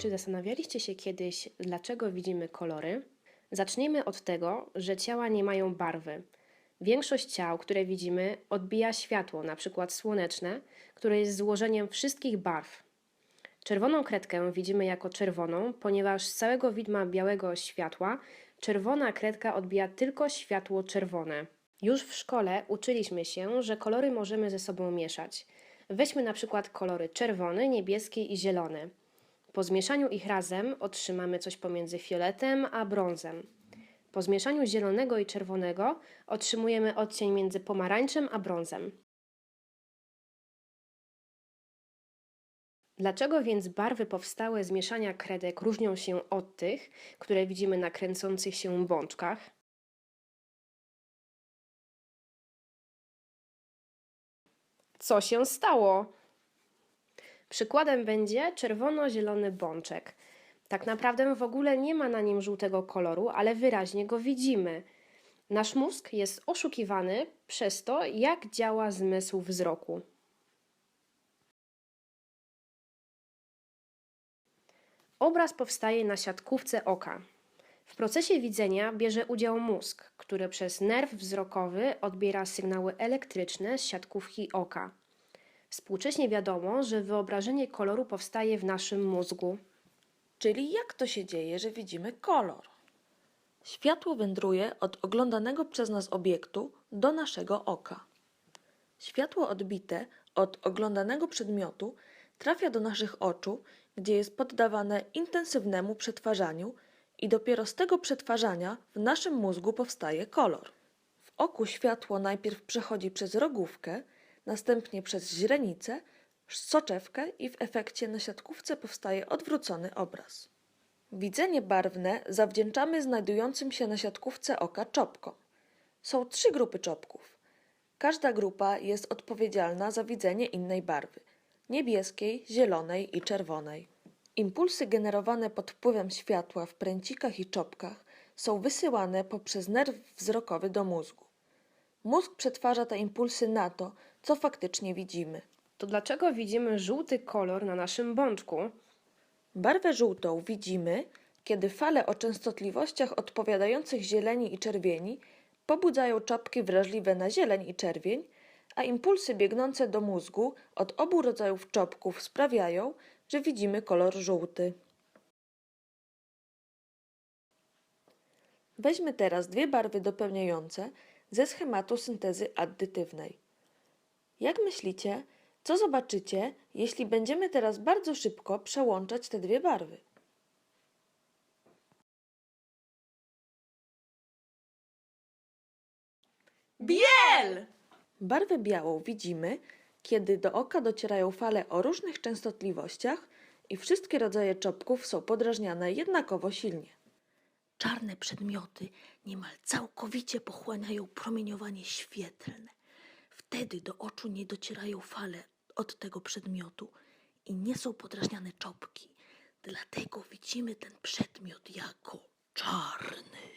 Czy zastanawialiście się kiedyś, dlaczego widzimy kolory? Zacznijmy od tego, że ciała nie mają barwy. Większość ciał, które widzimy, odbija światło, na przykład słoneczne, które jest złożeniem wszystkich barw. Czerwoną kredkę widzimy jako czerwoną, ponieważ z całego widma białego światła czerwona kredka odbija tylko światło czerwone. Już w szkole uczyliśmy się, że kolory możemy ze sobą mieszać. Weźmy na przykład kolory czerwony, niebieski i zielony. Po zmieszaniu ich razem otrzymamy coś pomiędzy fioletem a brązem. Po zmieszaniu zielonego i czerwonego otrzymujemy odcień między pomarańczem a brązem. Dlaczego więc barwy powstałe z mieszania kredek różnią się od tych, które widzimy na kręcących się bączkach? Co się stało? Przykładem będzie czerwono-zielony bączek. Tak naprawdę w ogóle nie ma na nim żółtego koloru, ale wyraźnie go widzimy. Nasz mózg jest oszukiwany przez to, jak działa zmysł wzroku. Obraz powstaje na siatkówce oka. W procesie widzenia bierze udział mózg, który przez nerw wzrokowy odbiera sygnały elektryczne z siatkówki oka. Współcześnie wiadomo, że wyobrażenie koloru powstaje w naszym mózgu. Czyli jak to się dzieje, że widzimy kolor? Światło wędruje od oglądanego przez nas obiektu do naszego oka. Światło odbite od oglądanego przedmiotu trafia do naszych oczu, gdzie jest poddawane intensywnemu przetwarzaniu i dopiero z tego przetwarzania w naszym mózgu powstaje kolor. W oku światło najpierw przechodzi przez rogówkę, następnie przez źrenicę, soczewkę i w efekcie na siatkówce powstaje odwrócony obraz. Widzenie barwne zawdzięczamy znajdującym się na siatkówce oka czopkom. Są trzy grupy czopków. Każda grupa jest odpowiedzialna za widzenie innej barwy niebieskiej, zielonej i czerwonej. Impulsy generowane pod wpływem światła w pręcikach i czopkach są wysyłane poprzez nerw wzrokowy do mózgu. Mózg przetwarza te impulsy na to, co faktycznie widzimy. To dlaczego widzimy żółty kolor na naszym bączku? Barwę żółtą widzimy, kiedy fale o częstotliwościach odpowiadających zieleni i czerwieni pobudzają czopki wrażliwe na zieleń i czerwień, a impulsy biegnące do mózgu od obu rodzajów czopków sprawiają, że widzimy kolor żółty. Weźmy teraz dwie barwy dopełniające ze schematu syntezy addytywnej. Jak myślicie, co zobaczycie, jeśli będziemy teraz bardzo szybko przełączać te dwie barwy? Biel! Barwę białą widzimy, kiedy do oka docierają fale o różnych częstotliwościach i wszystkie rodzaje czopków są podrażniane jednakowo silnie. Czarne przedmioty niemal całkowicie pochłaniają promieniowanie świetlne. Wtedy do oczu nie docierają fale od tego przedmiotu i nie są podrażniane czopki. Dlatego widzimy ten przedmiot jako czarny.